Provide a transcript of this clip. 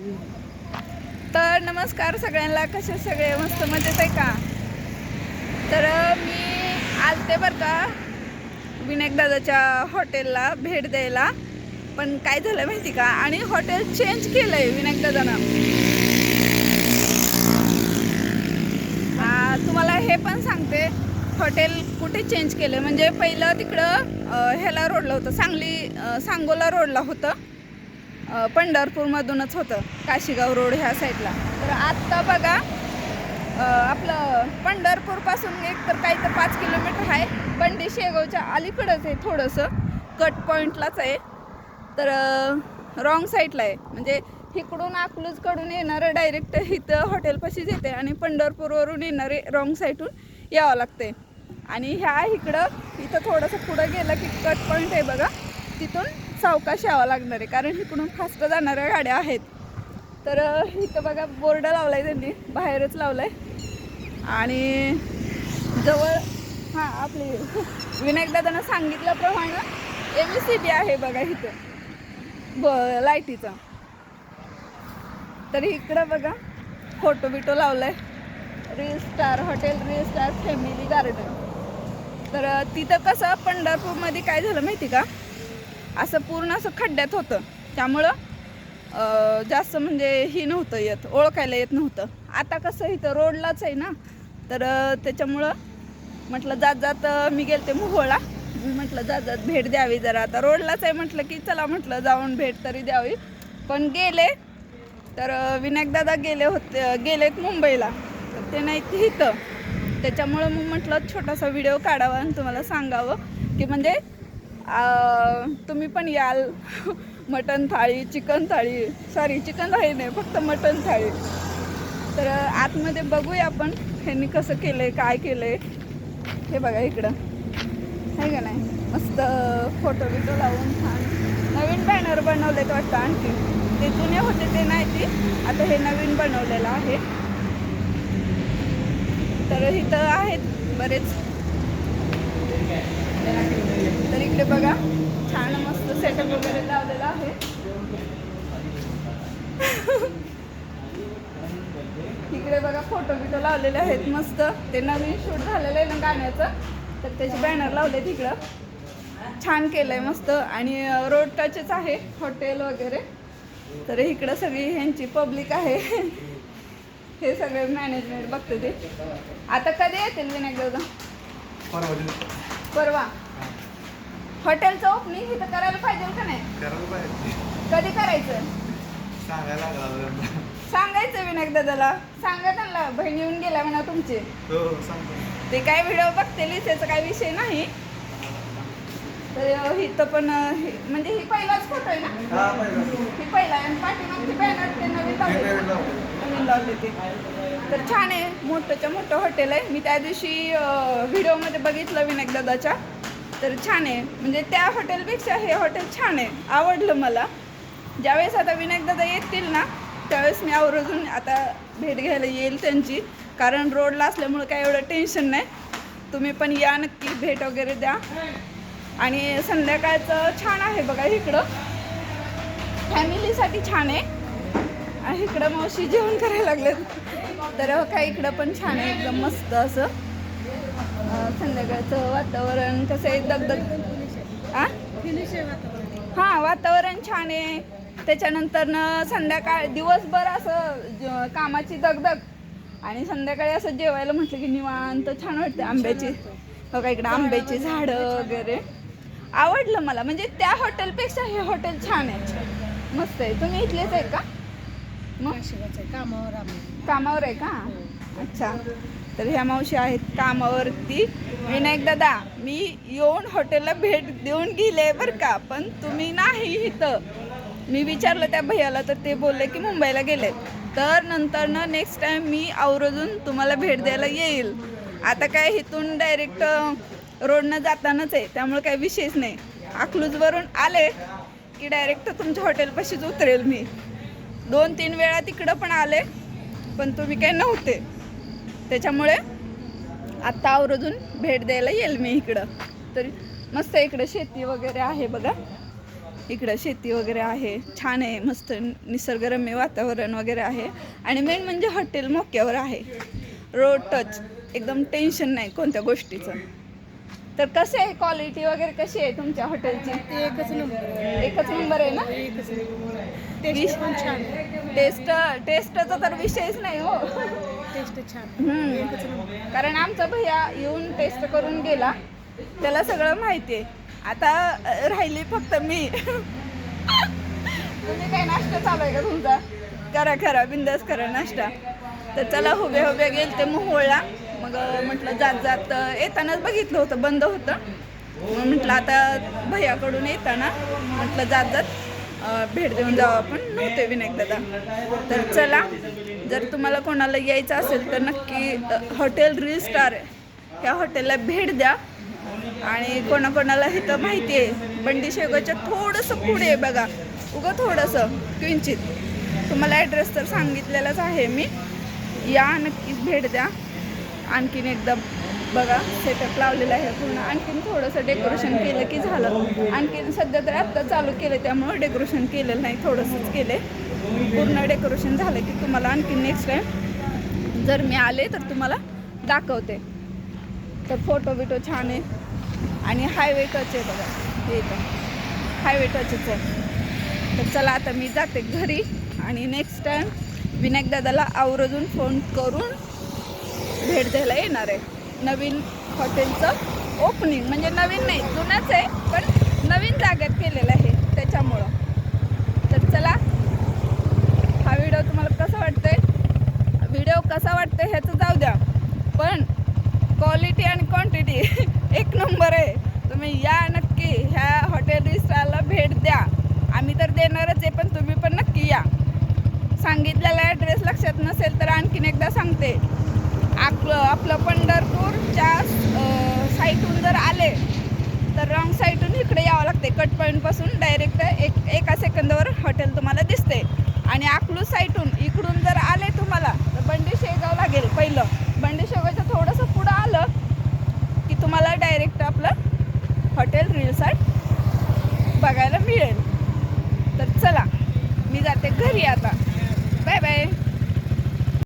तर नमस्कार सगळ्यांना कसे सगळे? मस्त मजेत आहे का? तर मी आलते बरं का विनायक दादाच्या हॉटेलला भेट द्यायला. पण काय झालं माहिती का? आणि हॉटेल चेंज केलंय विनायक दादानं. तुम्हाला हे पण सांगते हॉटेल कुठे चेंज केलं म्हणजे पहिलं तिकडं ह्याला रोडला होतं सांगली सांगोला रोडला होतं. पंढरपूरमधूनच होतं काशीगाव रोड ह्या साईडला. तर आत्ता बघा आपलं पंढरपूरपासून एक तर काही तर पाच किलोमीटर आहे बंडी शेगावच्या अलीकडंच आहे थोडंसं कट पॉईंटलाच आहे. तर रॉंग साईडला आहे. म्हणजे इकडून अकलूजकडून येणारं डायरेक्ट इथं हॉटेलपाशीच येते आणि पंढरपूरवरून येणारे रॉंग साईडून यावं लागते. आणि ह्या इकडं इथं थोडंसं पुढं गेलं की कट पॉईंट आहे बघा तिथून सावकाश यावं लागणार आहे कारण इकडून फास्ट जाणाऱ्या गाड्या आहेत. तर इथं बघा बोर्ड लावलाय त्यांनी बाहेरच लावलाय. आणि जवळ हां आपली विनायकदादांना सांगितल्याप्रमाणे एम सी बी आहे बघा इथं. ब लाईटीचा. तर इकडं बघा फोटो बिटो लावलाय. Real star hotel real star family garden तर तिथं कसं पंढरपूरमध्ये काय झालं माहिती का? असं पूर्ण असं खड्ड्यात होतं. त्यामुळं जास्त म्हणजे ही नव्हतं येत ओळखायला येत नव्हतं. आता कसं इथं रोडलाच आहे ना तर त्याच्यामुळं म्हटलं जात जात मी गेलते मोहोळला. मी म्हटलं जात जात भेट द्यावी जरा. आता रोडलाच आहे म्हटलं की चला म्हटलं जाऊन भेट तरी द्यावी. पण गेले तर विनायकदादा गेले होते गेलेत मुंबईला. तर ते नाही इथं. त्याच्यामुळं मग म्हटलं छोटासा व्हिडिओ काढावा आणि तुम्हाला सांगावं की म्हणजे तुम्ही पण याल. Mutton thali chicken thali. Sorry chicken thali नाही फक्त मटन थाळी. तर आतमध्ये बघूया आपण ह्यांनी कसं केलं आहे काय केलं आहे हे बघा इकडं. आहे का नाही? मस्त फोटो बिटो लावून छान. नवीन बॅनर बनवलेत वाटतं आणखी. ते जुने होते ते नाही ते. आता हे नवीन बनवलेलं आहे. तर इथं आहेत बरेच. इकडे बघा. छान मस्त सेटअप वगैरे लावलेला आहे. इकडे बघा फोटो बिटो लावलेले आहेत मस्त. ते नवीन शूट झालेलं आहे ना गाण्याचं. तर त्याचे बॅनर लावले तिकडं छान केलंय मस्त. आणि रोड टचच आहे हॉटेल वगैरे. तर इकडं सगळी ह्यांची पब्लिक आहे. हे सगळे मॅनेजमेंट बघते ते. आता कधी येतील विनायक दादा. परवा. हॉटेलचं ओपनिंग इथं करायला पाहिजे का नाही? करायला पाहिजे. कधी करायचं? सांगायला लागला त्यांना. सांगायचं विनायक दादाला. सांगा त्यांना बहिणी येऊन गेल्या म्हणा तुमचे. हो हो, सांगतो. ते काय व्हिडिओ बघतेलीच त्याचा काही विषय नाही. तर इथं पण हे- म्हणजे ही पहिलाच फोटो आहे ना? हा पाहिजे ही पहिला आहे. आणि पाठीमागची बॅनर ते नवीन लावले. नवीन लावलंय. नवीन लावले ते. तर छान आहे. मोठंच्या मोठं हॉटेल आहे. मी त्या दिवशी व्हिडिओमध्ये बघितलं विनायक दादाच्या. तर छान आहे. म्हणजे त्या हॉटेलपेक्षा हे हॉटेल छान आहे. आवडलं मला. ज्यावेळेस आता विनायक दादा येतील ना त्यावेळेस मी आवर्जून आता भेट घ्यायला येईल त्यांची. कारण रोडला असल्यामुळं काय एवढं टेन्शन नाही. तुम्ही पण या नक्की भेट वगैरे द्या. आणि संध्याकाळचं छान आहे बघा इकडं. फॅमिलीसाठी छान आहे. आणि इकडं मावशी जेवण करायला लागलेत. तर हो, काय इकडं पण छान आहे. एकदम मस्त असं. संध्याकाळचं वातावरण कसं आहे? दगदग आ? हां वातावरण छान आहे. त्याच्यानंतर न संध्याकाळ दिवसभर असं कामाची दगदग. आणि संध्याकाळी असं जेवायला म्हटलं की निवांत छान वाटते आंब्याची. बघा इकडं आंब्याची झाडं वगैरे. आवडलं मला. म्हणजे त्या हॉटेलपेक्षा हे हॉटेल छान आहे. मस्त आहे. तुम्ही इथलेच आहे का? मग? कामावर कामावर आहे का? अच्छा. तर ह्या मावशी आहेत कामावरती. विनायक दादा मी येऊन हॉटेलला भेट देऊन गेले बरं का पण तुम्ही नाही इथं. मी विचारलं त्या भैयाला तर ते बोलले की मुंबईला गेले तर नंतर ना नेक्स्ट टाइम मी आवर्जून तुम्हाला भेट द्यायला येईल. आता काय इथून डायरेक्ट रोडनं जातानाच आहे त्यामुळे काही विशेष नाही. अकलूजवरून आले की डायरेक्ट तुमच्या हॉटेलपाशीच उतरेल मी. दोन तीन वेळा तिकडं पण आले पण तुम्ही काही नव्हते. त्याच्यामुळे आत्ता आवर्जून भेट द्यायला येईल मी इकडं. तर मस्त इकडं शेती वगैरे आहे बघा. इकडं शेती वगैरे आहे. छान आहे मस्त निसर्गरम्य वातावरण वगैरे आहे. आणि मेन म्हणजे हॉटेल मोक्यावर आहे. रोड टच एकदम टेन्शन नाही कोणत्या गोष्टीचं. तर कसे आहे क्वालिटी वगैरे कशी आहे तुमच्या हॉटेलची ते एकच नंबर एकच नंबर आहे ना? टेस्ट टेस्ट टेस्टचा तर विषयच नाही हो. टेस्ट छान. कारण आमचा भैया येऊन टेस्ट करून गेला. त्याला सगळं माहिती आहे. आता राहिली फक्त मी. तुम्ही काय नाश्ता चालू आहे का तुमचा? करा करा. बिंदास करा नाश्ता. तर चला हुबे हुबे गेल ते मोहोळला मग म्हटलं जात जात येतानाच बघितलं होतं बंद होतं. मग म्हटलं आता भैयाकडून येताना म्हटलं जात जात भेट देऊन जाऊ आपण. नव्हते विनायक दादा तर चला जर तुम्हाला कोणाला यायचं असेल तर नक्की हॉटेल रिल स्टार ह्या हॉटेलला भेट द्या. आणि कोणाकोणाला इथं माहिती आहे बंडी शेगावच्या थोडंसं पुढे आहे बघा. उगं थोडंसं किंचित. तुम्हाला ॲड्रेस तर सांगितलेलाच आहे मी. या नक्कीच भेट द्या. आणखीन एकदा बघा सेटअप लावलेला आहे पूर्ण. आणखीन थोडंसं डेकोरेशन केलं की झालं. आणखीन सध्या तर आत्ता चालू केलं त्यामुळं डेकोरेशन केलेलं नाही थोडंसंच केले पूर्ण डेकोरेशन झालं की तुम्हाला आणखी नेक्स्ट टाईम जर मी आले तर तुम्हाला दाखवते. तर फोटो बिटो छान आहे. आणि हायवे टच आहे बघा. हे इथं हायवे टचच आहे. तर चला आता मी जाते घरी आणि नेक्स्ट टाईम विनायक दादाला आवर्जून फोन करून भेट द्यायला येणार आहे. नवीन हॉटेलचं ओपनिंग म्हणजे नवीन नाही जुनंच आहे पण नवीन जागेत केलेलं आहे त्याच्यामुळं. तर चला हा व्हिडिओ तुम्हाला कसा वाटतोय? व्हिडिओ कसा वाटतोय ह्याचं जाऊ द्या. पण क्वालिटी आणि क्वांटिटी एक नंबर आहे. तुम्ही या नक्की ह्या हॉटेल रिस्टॉरला भेट द्या. आम्ही तर देणारच आहे पण तुम्ही पण नक्की या. सांगितलेला ॲड्रेस लक्षात नसेल तर आणखीन एकदा सांगते. आपलं आपलं पंढरपूरच्या साईटहून जर आले तर रॉंग साईडून इकडे यावं लागते. कट पॉईंटपासून डायरेक्ट एक एका सेकंदावर हॉटेल तुम्हाला दिसते. आणि आकलू साईटहून इकडून जर आले तुम्हाला तर बंडी शेगाव लागेल पहिलं.